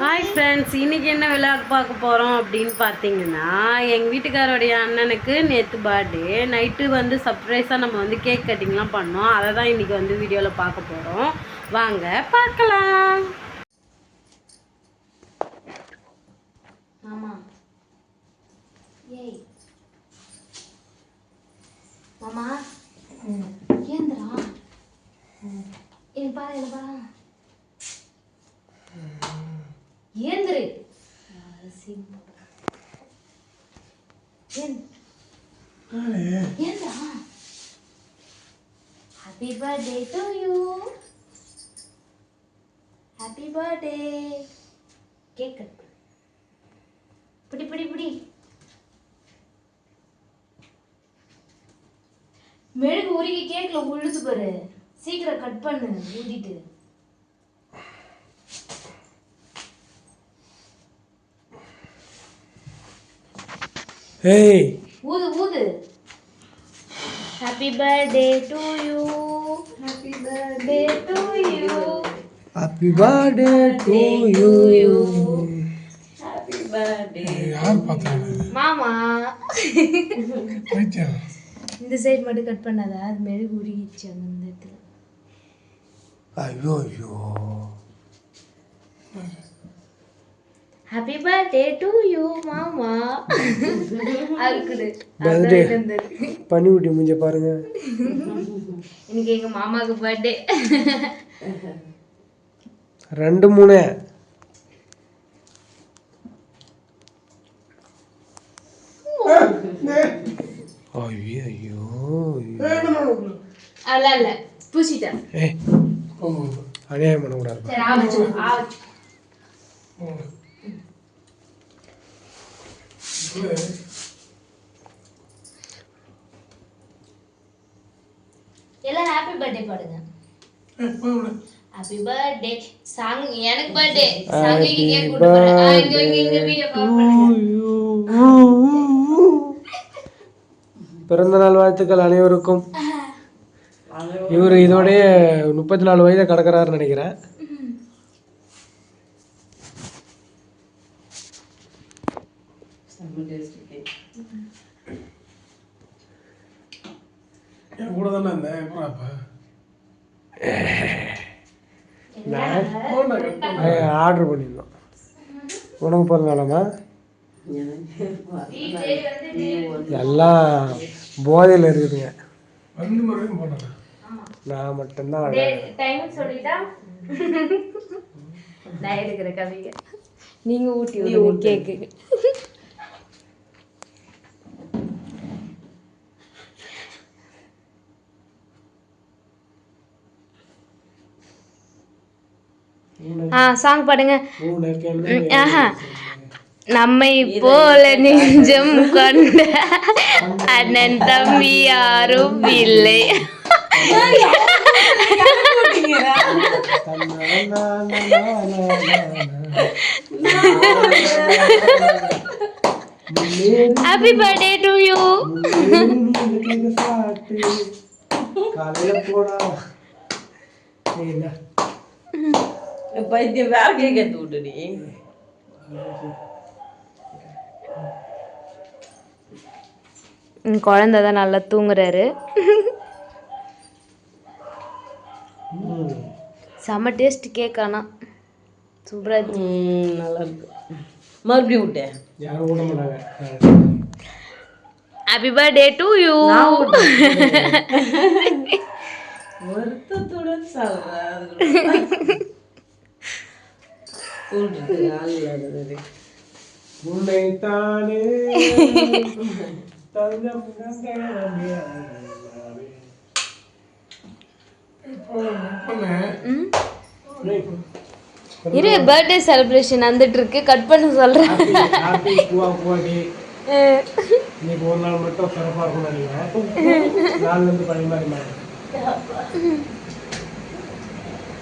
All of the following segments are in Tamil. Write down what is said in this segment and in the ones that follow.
ஹாய் ஃப்ரெண்ட்ஸ் இன்னைக்கு என்ன விழாக்கு பார்க்க போகிறோம் அப்படின்னு பார்த்தீங்கன்னா எங்கள் வீட்டுக்காரோடைய அண்ணனுக்கு நேற்று பர்த்டே நைட்டு வந்து சர்ப்ரைஸாக நம்ம வந்து கேக் கட்டிங்லாம் பண்ணோம். அதை தான் இன்றைக்கி வந்து வீடியோவில் பார்க்க போகிறோம் வாங்க பார்க்கலாம். ஆமாம் ஏய். மாமா ஏந்திரா எனக்கு பாரு எனக்கு பாரு ஏந்திரு ஏந்திரா happy birthday to you happy birthday cake cut. பிடி பிடி பிடி மெழுகு உருகி கேக்ல உழுது பாரு. சீக்கிரம் கட் பண்ணு. ஊதிட்டு. ஏய் ஊது ஊது. Happy birthday to you happy birthday to you happy birthday to you happy birthday யார் பார்த்தாங்க? மாமா. இந்த சைடு மட்டும் கட் பண்ணாதா. அது மெழுகு உருகிச்சு அந்த இடத்துல. ஐயோ ஐயோ. ஹாப்பி பர்த்டே டு யூ மாமா இருந்தது. பண்ணி விட்டி முடிஞ்ச பாருங்க. இன்னைக்கு எங்க மாமாவுக்கு பர்த்டே ரெண்டு மூணு. ஐயோ ஐயோ அல்ல இல்ல பூசிட்டேன். ஏய் அநியாயம் பண்ணக்கூடாது ஆவச்சு எல்லாரும் ஹாப்பி பர்த்டே பாடுங்க. ஹாப்பி பர்த்டே சாங் எனக்கு பர்த்டே சாங் இங்க ஆ, இங்க இங்க வீடியோ கவர் பண்ணுங்க பிறந்த நாள் வாழ்த்துக்கள் அனைவருக்கும். இவர் இதோடய முப்பத்தி நாலு வயதை கடக்கிறாருன்னு நினைக்கிறேன். என் கூட தானே இருந்தேன். எப்போ அப்போ? ஆர்டர் பண்ணியிருந்தோம். உனக்கு பிறந்த நாளாமா எல்லாம் போதையில் இருக்குதுங்க. வந்து மறுபடியும் போனேன் நான் மட்டும்தான் நான் எடுக்கிற கவிங்க நீங்க ஊட்டி கேக்கு. ஆ சாங் பாடுங்க. ஆஹா. நம்மை போல நெஞ்சம் கொண்ட அண்ணன் தம்பி யாரும் இல்லை. ஹாப்பி பர்த்டே டு யூ காலையில போடா ஏய், இந்தா. பைத்தியம் வேற கேக் எடுத்து விட்டுடி குழந்தை தான் நல்லா தூங்குறாரு. செம்ம டேஸ்ட் கேக் ஆனா சூப்பரா இருக்கு. நல்லா இருக்கு. மறுபடியும் விட்டேன். ஹாப்பி பர்த்டே டு யூ வருத்தத்துடன் அது உன்னைத்தானே. இரு பர்த்டே செலிப்ரேஷன் வந்துட்டு இருக்கு கட் பண்ண சொல்றேன். இன்னைக்கு ஒரு நாள் மட்டும் சிறப்பாக இருக்கும்னு நினைக்கிறேன். நாலுல இருந்து பழைய மாதிரி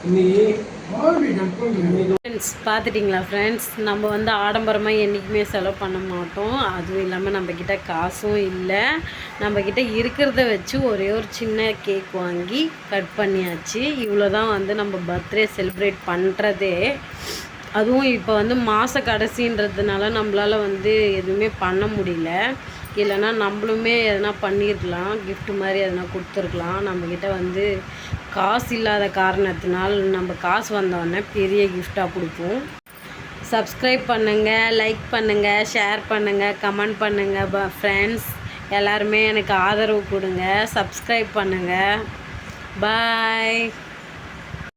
இன்னைக்கு ஃப்ரெண்ட்ஸ் பார்த்துட்டிங்களா ஃப்ரெண்ட்ஸ் நம்ம வந்து ஆடம்பரமாக என்றைக்குமே செலவு பண்ண மாட்டோம். அதுவும் இல்லாமல் நம்மக்கிட்ட காசும் இல்லை. நம்மக்கிட்ட இருக்கிறத வச்சு ஒரே ஒரு சின்ன கேக் வாங்கி கட் பண்ணியாச்சு. இவ்வளோ தான் வந்து நம்ம பர்த்டே செலிப்ரேட் பண்ணுறதே அதுவும் இப்போ வந்து மாத கடைசின்றதுனால நம்மளால வந்து எதுவுமே பண்ண முடியல. இல்லைன்னா நம்மளுமே எதனா பண்ணியிருக்கலாம் கிஃப்ட் மாதிரி எதனா கொடுத்துருக்கலாம். நம்மக்கிட்ட வந்து காசு இல்லாத காரணத்தினால் நம்ம காசு வந்தோடனே பெரிய கிஃப்டாக கொடுப்போம். சப்ஸ்கிரைப் பண்ணுங்கள் லைக் பண்ணுங்கள் ஷேர் பண்ணுங்கள் கமெண்ட் பண்ணுங்கள் ப ஃப்ரெண்ட்ஸ் எல்லாருமே எனக்கு ஆதரவு கொடுங்க. சப்ஸ்கிரைப் பண்ணுங்கள் பாய்